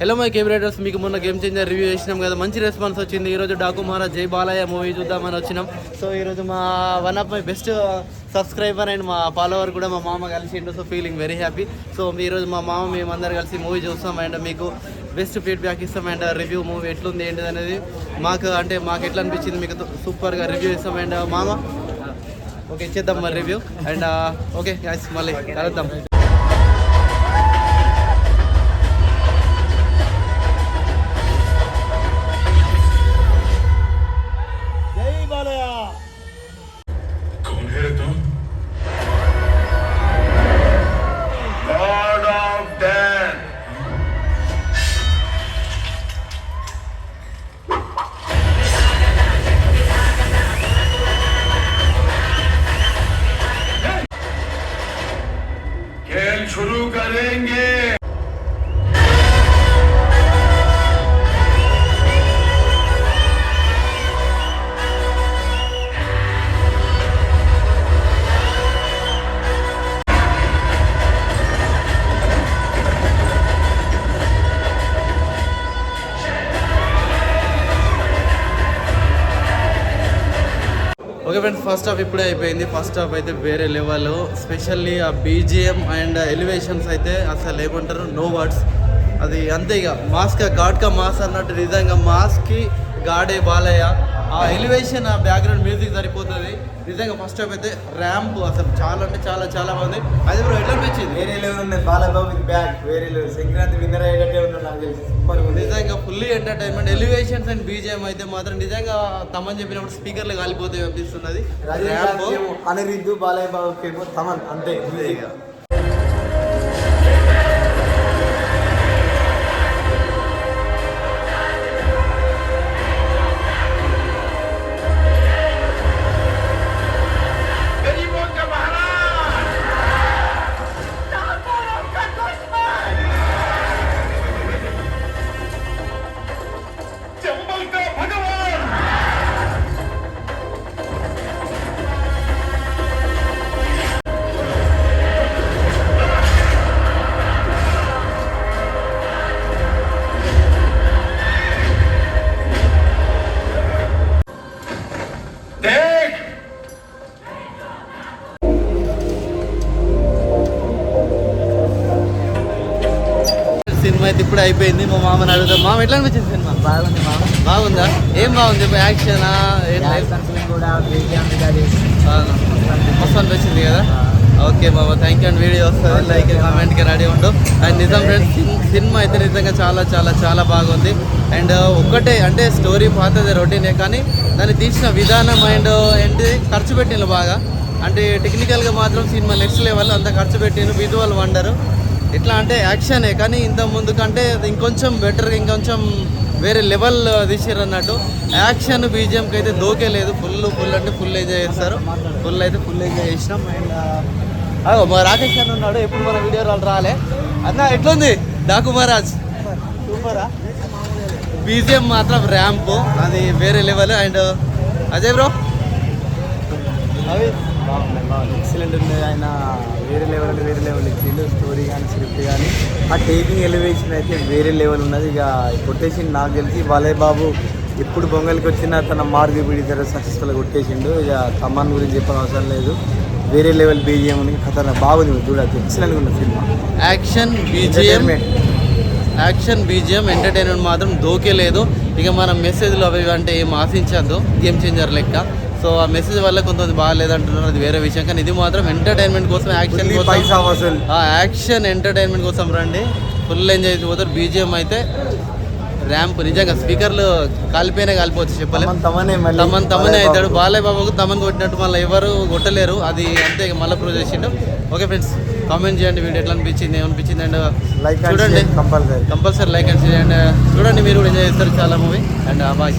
Hello my game riders మీకు మొన్న game changer review చేసినాం కదా. మంచి రెస్పాన్స్ వచ్చింది. ఈరోజు డాకు మహారాజ్ జై బాలయ్య మూవీ చూద్దామని వచ్చినాం. సో ఈరోజు మా one of my best subscriber and మా ఫాలోవర్ కూడా మా మామ కలిసిండు. So feeling very happy so ఈరోజు మా మామ మేమందరు కలిసి మూవీ చూస్తాం అండ్ మీకు బెస్ట్ ఫీడ్బ్యాక్ ఇస్తాం అండ్ రివ్యూ మూవీ ఎట్లుంది ఏంటిది అనేది మాకు అంటే మాకు ఎట్లా అనిపించింది మీకు సూపర్గా రివ్యూ ఇస్తాం అండ్ uh, మామ. ఓకే ఇచ్చేద్దాం మరి రివ్యూ అండ్ ఓకే మళ్ళీ కలుద్దాం. merengue. Okay friends first half ఇప్పుడే అయిపోయింది. ఫస్ట్ హాఫ్ అయితే వేరే లెవెల్ స్పెషల్లీ ఆ బీజిఎం అండ్ ఎలివేషన్స్ అయితే అసలు ఏమంటారు? నో వర్డ్స్ అది అంతే ఇక. మాస్క్ గాడ్కా మాస్ అన్నట్టు నిజంగా మాస్కి గాడే బాలయ్య. ఆ ఎలివేషన్ ఆ బ్యాక్గ్రౌండ్ మ్యూజిక్ సరిపోతుంది. నిజంగా ఫస్ట్ హాఫ్ అయితే ర్యాంప్ అసలు చాలా అంటే చాలా చాలా బాగుంది. అది బ్రో ఎట్లా అనిపించింది? వేరే లెవెల్ ఉన్నది. బాలబాబు బ్యాక్ వేరే లెవెల్ సంక్రాంతి విన్నర్ అయ్యేటట్టే ఉన్నాడు నాకు తెలిసి. సూపర్ ఉంది. నిజంగా fully entertainment elevations and BGM అయితే మాత్రం నిజంగా తమని చెప్పినప్పుడు స్పీకర్లు కాలిపోతే అనిపిస్తున్నది. ర్యాంప్ అనిరుద్ధు బాలయ్య ఏమో తమన్. అంతే. అయితే ఇప్పుడు అయిపోయింది. మా మామని అడుగుతాం మామ ఎట్లా అనిపించింది సినిమా? బాగుంది మామ. బాగుందా? ఏం బాగుంది? యాక్షన్ కూడా మస్తు అనిపించింది కదా? ఓకే బాబా థ్యాంక్ యూ అండ్. వీడియో వస్తుంది లైక్ కామెంట్కి రెడీ ఉండు. అండ్ నిజం ఫ్రెండ్స్ సినిమా అయితే నిజంగా చాలా చాలా చాలా బాగుంది. అండ్ ఒక్కటే అంటే స్టోరీ పాతది రొటీనే కానీ దాన్ని తీసిన విధానం అండ్ ఏంటి ఖర్చు పెట్టిన బాగా. అంటే టెక్నికల్గా మాత్రం సినిమా నెక్స్ట్ లెవెల్ అంత ఖర్చు పెట్టిన విజువల్ వండరు. ఎట్లా అంటే యాక్షనే కానీ ఇంత ముందు కంటే అది ఇంకొంచెం బెటర్గా ఇంకొంచెం వేరే లెవెల్ తీసారు అన్నట్టు. యాక్షన్ బీజిఎంకి అయితే దోకే లేదు. ఫుల్ ఫుల్ అంటే ఫుల్ ఎంజాయ్ చేస్తారు. ఫుల్ అయితే ఫుల్ ఎంజాయ్ చేసినాం. అండ్ మా రాకేష్ అన్న ఉన్నాడు. ఎప్పుడు మన వీడియో వాళ్ళు రాలే. అన్న ఎట్లుంది? డాకు మహారాజ్. సూపరా? బీజిఎం మాత్రం ర్యాంప్ అది వేరే లెవెల్ అండ్ అజయ్ బ్రో అవి ఎక్సలెంట్ ఉంది. ఆయన వేరే లెవెల్ వేరే లెవెల్ ఇచ్చిండు. స్టోరీ కానీ స్క్రిప్ట్ కానీ ఆ టేకింగ్ ఎలివేషన్ అయితే వేరే లెవెల్ ఉన్నది. ఇక కొట్టేసి నాకు తెలిసి బాలయ్య బాబు ఎప్పుడు బొంగల్కి వచ్చినా తన మార్గ విడితర సక్సెస్ఫుల్ కొట్టేసిండు. ఇక తమ్మన్ గురించి చెప్పిన అవసరం లేదు. వేరే లెవెల్ బీజిఎం ఉంది. కథ బాగుంది చూడచ్చు ఎక్సలెంట్గా ఉంది cinema. Action BGM action BGM entertainment మాత్రం దోకే లేదు. ఇక మనం మెసేజ్లు అవి అంటే ఏం ఆశించద్దు. గేమ్ చేంజర్ లెక్క. సో ఆ మెసేజ్ వల్ల కొంతమంది బాగాలేదంటున్నారు అది వేరే విషయం. కానీ ఇది మాత్రం ఎంటర్టైన్మెంట్ కోసం యాక్షన్ కోసం. యాక్షన్ ఎంటర్టైన్మెంట్ కోసం రండి. ఫుల్ ఎంజాయ్ పోతారు. బీజిఎం అయితే ర్యాంప్ నిజంగా స్పీకర్లు కాలిపోయినా కాలిపోవచ్చు చెప్పలేం. తమన్ తమనే అవుతాడు. బాలయ్య బాబుకు తమన్ కొట్టినట్టు మళ్ళీ ఎవరు కొట్టలేరు. అది అంతే మళ్ళీ ప్రూవ్ చేసిండు. ఓకే ఫ్రెండ్స్ కామెంట్ చేయండి వీడియో ఎట్లా అనిపించింది ఏమనిపించింది అండ్ చూడండి. Compulsory compulsory like and and చూడండి మీరు కూడా ఎంజాయ్ చేస్తారు చాలా మూవీ అండ్ బాయ్